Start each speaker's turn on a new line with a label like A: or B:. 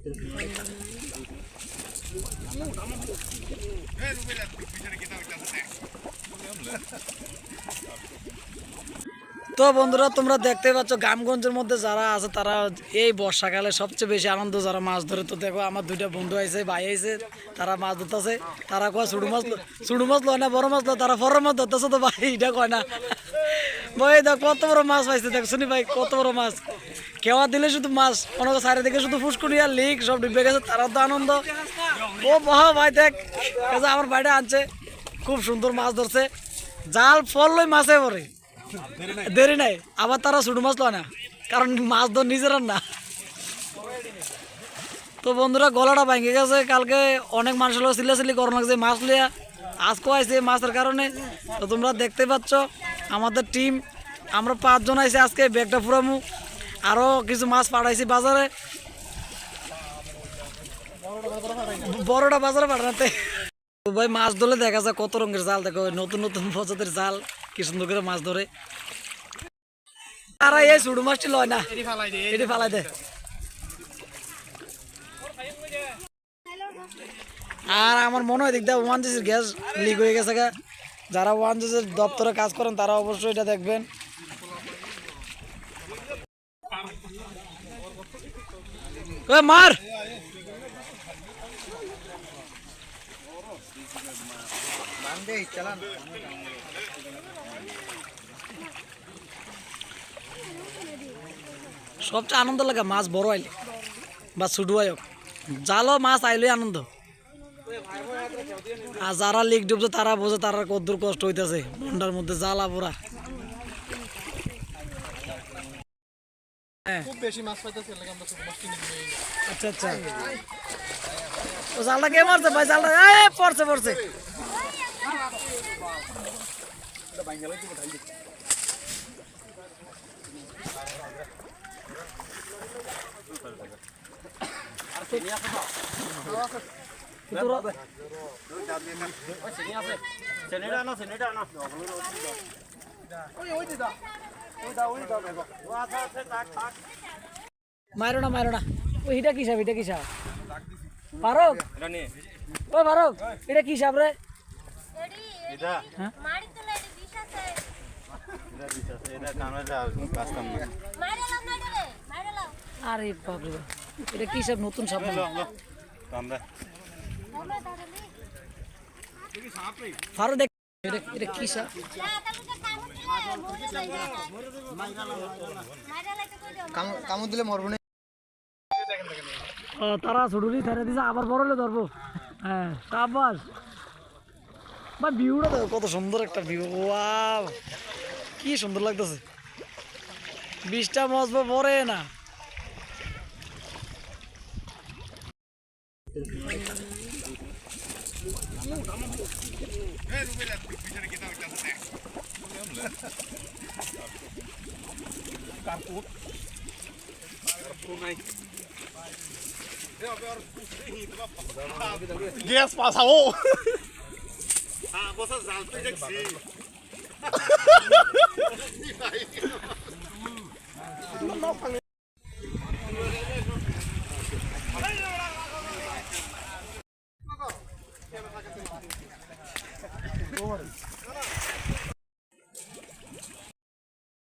A: তো বন্ধুরা, তোমরা দেখতে পাচ্ছ গ্রামগঞ্জের মধ্যে যারা আছে, তারা এই বর্ষাকালে সবচেয়ে বেশি আনন্দ যারা মাছ ধরে। তো দেখো, আমার দুইটা বন্ধু আইছে, ভাই আইছে, তারা মাছ ধরতেছে। তারা কয় ছোট মাছ ছোট মাছ লয় না, বড় মাছ লয় তারা বড় মাছ ধরতেছে তো ভাই। এটা কয় না। ভাই, দেখ, কত বড় মাছ পাইছে, দেখ, শুনি ভাই, কত বড় মাছ। কেওয়া দিলে শুধু মাছ অনেক চারিদিকে শুধু ফুসকুনি আর লিক, সব ডুবে গেছে, তারাও তো আনন্দ। ও বাহ ভাই দেখ আমার ভাইটা আনছে, খুব সুন্দর মাছ ধরছে। জাল ফল লই মাছে পরে দেরি নাই, আবার তারা ছোট মাছ লয় না, কারণ মাছ ধর নিজের না। তো বন্ধুরা, গলাটা ভাঙে গেছে, কালকে অনেক মানুষ হলো সিলাসিলি করো লাগছে মাছ লিয়া আজকেও আইছে মাছের কারণে। তো তোমরা দেখতে পাচ্ছ, আমাদের টিম আমরা পাঁচজন আইছে আজকে, ব্যাগটা ফুরামু। আরও কিছু মাছ পাঠাইছি বাজারে। বড়টা বাজারে পাঠাতে। ভাই মাছ ধরলে দেখা যায় কত রঙের জাল। দেখো নতুন নতুন প্রজাতির জাল কি সুন্দর করে মাছ ধরে। আর এই ছোট মাছটি লয় না। এটি ফালাই দে আর আমার মনে হয় দেখতে ওয়ান জিসির গ্যাস লিক হয়ে গেছে গা। যারা ওয়ান জিসির দপ্তরে কাজ করেন তারা অবশ্যই এটা দেখবেন। মার! সবচেয়ে আনন্দ লাগে মাছ বড় আইলে, বা ছোট আয়ক জালও মাছ আইলে আনন্দ। আর যারা লিক ডুবছে তারা বোঝে তারা কদ্দুর কষ্ট হইতেছে মন্ডার মধ্যে জ্বালা পোড়া।
B: খুব বেশি মাছ পাইতেছে এলাকা আমরা ছোট মাছ কিনে নিয়ে যাই।
A: আচ্ছা আচ্ছা। ও জালটা কে মারছে ভাই? জালটা এ পড়ছে পড়ছে। তোরা- মারো না মারো না ও এটা কি সাপ এটা কি সাপ ফারুক ও ফারুক এটা কি সাপ রে হ্যাঁ?
C: মারি তোলা এটা বিষ আছে মাইরালাম মাইরালে মাইরালাম
A: আরে বাপরে বাপ। এটা কি সাপ নতুন সাপ মনে হয়।
C: আমরা দাঁড়ালি
A: ফারুক দেখ এটা এটা কি সাপ
C: না তাহলে তো কামড় দিলে
B: মরবো না
A: তারা ছুটুলি ছেড়ে দিছে আবার বড় হলে ধরবো হ্যাঁ সাবাস বা ভিউটা কত সুন্দর একটা ভিউ ওয়াও কি সুন্দর লাগতেছে বৃষ্টা মজবো পরে না
B: Carpo. Yes, passa o. Ah, você sabe, tu tem que ser. Não, não,